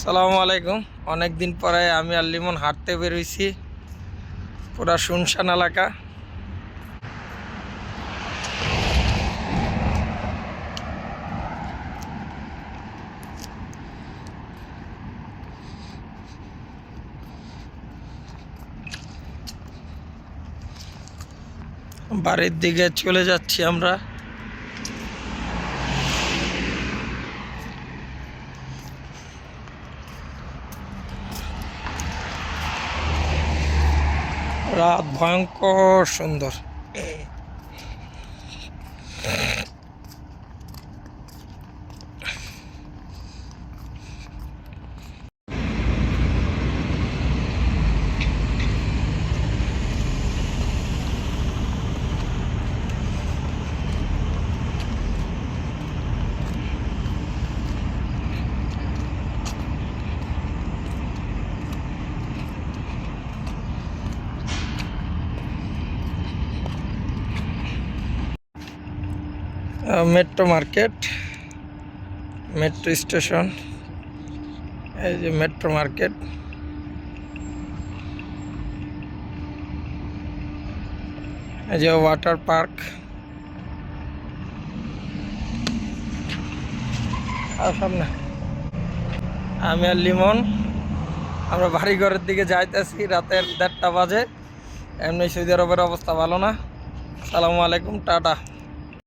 সালামু আলাইকুম। অনেক দিন পরে আমি আর লিমন হাঁটতে বেরোইছি পুরা শুনশান এলাকা। বাড়ির দিকে চলে যাচ্ছি আমরা। রাত ভয়ঙ্কর সুন্দর। মেট্রো মার্কেট মেট্রো স্টেশন এই যে মেট্রো মার্কেট এই যে ওয়াটার পার্ক আর সামনে আমি আর লিমন, আমরা বাড়ি ঘরের দিকে যাইতেছি, রাতের দেড়টা বাজে। এমনি সৌদি আরবের অবস্থা ভালো না। সালামু আলাইকুম, টাটা।